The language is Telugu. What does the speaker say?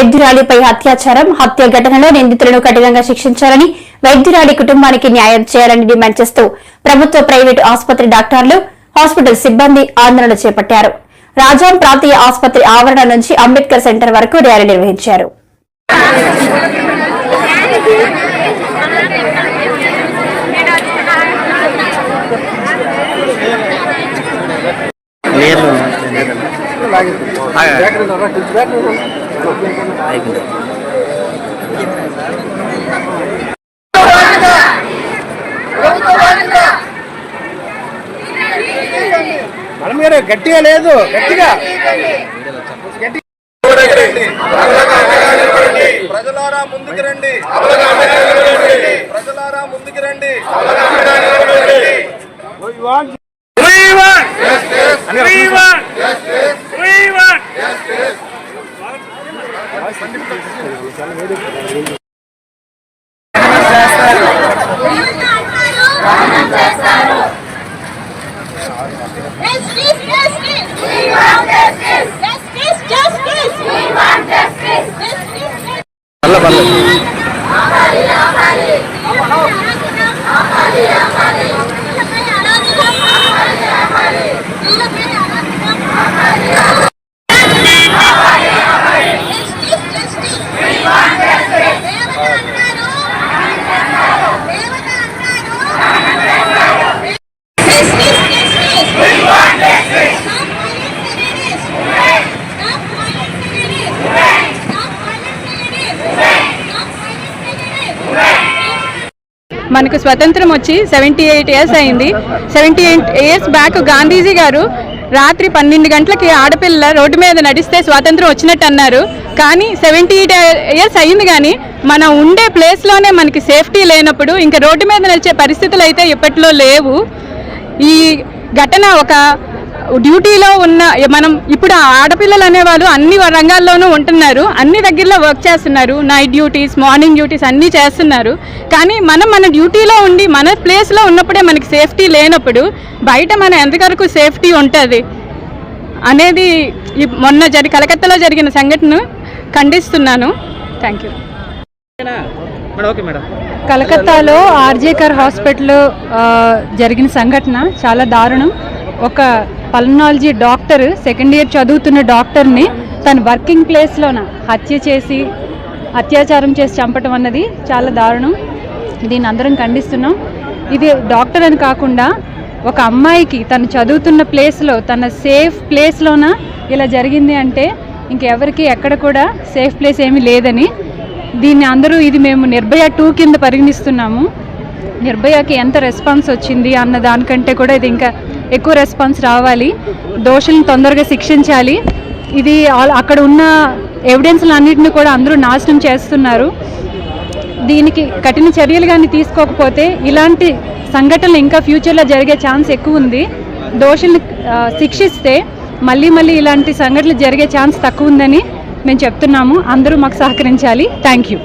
వైద్యురాలిపై అత్యాచారం హత్య ఘటనలో నిందితులను కఠినంగా శిక్షించాలని వైద్యురాలి కుటుంబానికి న్యాయం చేయాలని డిమాండ్ చేస్తూ ప్రభుత్వ ప్రైవేటు ఆసుపత్రి డాక్టర్లు హాస్పిటల్ సిబ్బంది ఆందోళన చేపట్టారు. రాజాం ప్రాంతీయ ఆసుపత్రి ఆవరణ నుంచి అంబేద్కర్ సెంటర్ వరకు ర్యాలీ నిర్వహించారు. మనం గారు గట్టిగా లేదు గట్టిగా. ప్రజలారా ముందుకు రండి. ప్రజలారా ముందుకు రండి. We want justice. Justice, justice. We want justice. Justice, justice. పర్ల పర్లేదు ఆపాలి, ఆపాలి. ఆపాలి, ఆపాలి. మనకు స్వతంత్రం వచ్చి సెవెంటీ ఎయిట్ ఇయర్స్ అయింది. Seventy eight years back Gandhiji గారు రాత్రి పన్నెండు గంటలకి ఆడపిల్ల రోడ్డు మీద నడిస్తే స్వాతంత్రం వచ్చినట్టు అన్నారు. కానీ సెవెంటీ ఎయిట్ ఇయర్స్ అయింది కానీ మనం ఉండే ప్లేస్లోనే మనకి సేఫ్టీ లేనప్పుడు ఇంకా రోడ్డు మీద నడిచే పరిస్థితులు అయితే ఇప్పట్లో లేవు. ఈ ఘటన ఒక డ్యూటీలో ఉన్న మనం ఇప్పుడు ఆ ఆడపిల్లలు అనేవాళ్ళు అన్ని రంగాల్లోనూ ఉంటున్నారు. అన్ని దగ్గరలో వర్క్ చేస్తున్నారు. నైట్ డ్యూటీస్ మార్నింగ్ డ్యూటీస్ అన్నీ చేస్తున్నారు. కానీ మనం మన డ్యూటీలో ఉండి మన ప్లేస్లో ఉన్నప్పుడే మనకి సేఫ్టీ లేనప్పుడు బయట మన ఎంతవరకు సేఫ్టీ ఉంటుంది అనేది మొన్న జరి కలకత్తాలో జరిగిన సంఘటన ఖండిస్తున్నాను. థ్యాంక్ యూ కలకత్తాలో ఆర్జేకర్ హాస్పిటల్ జరిగిన సంఘటన చాలా దారుణం. ఒక పల్నాలజీ డాక్టర్ సెకండ్ ఇయర్ చదువుతున్న డాక్టర్ని తన వర్కింగ్ ప్లేస్లోన హత్య చేసి అత్యాచారం చేసి చంపటం అన్నది చాలా దారుణం. దీన్ని అందరం ఖండిస్తున్నాం. ఇది డాక్టర్ అని కాకుండా ఒక అమ్మాయికి తను చదువుతున్న ప్లేస్లో తన సేఫ్ ప్లేస్లోన ఇలా జరిగింది అంటే ఇంకెవరికి ఎక్కడ కూడా సేఫ్ ప్లేస్ ఏమీ లేదని. దీన్ని అందరూ ఇది మేము నిర్భయ టూ కింద పరిగణిస్తున్నాము. నిర్భయకి ఎంత రెస్పాన్స్ వచ్చింది అన్న దానికంటే కూడా ఇది ఇంకా ఎక్కువ రెస్పాన్స్ రావాలి. దోషులను తొందరగా శిక్షించాలి. ఇది అక్కడ ఉన్న ఎవిడెన్స్లు అన్నింటిని కూడా అందరూ నాశనం చేస్తున్నారు. దీనికి కఠిన చర్యలు కానీ తీసుకోకపోతే ఇలాంటి సంఘటనలు ఇంకా ఫ్యూచర్లో జరిగే ఛాన్స్ ఎక్కువ ఉంది. దోషుల్ని శిక్షిస్తే మళ్ళీ మళ్ళీ ఇలాంటి సంఘటనలు జరిగే ఛాన్స్ తక్కువ ఉందని మేము చెప్తున్నాము. అందరూ మాకు సహకరించాలి. Thank you.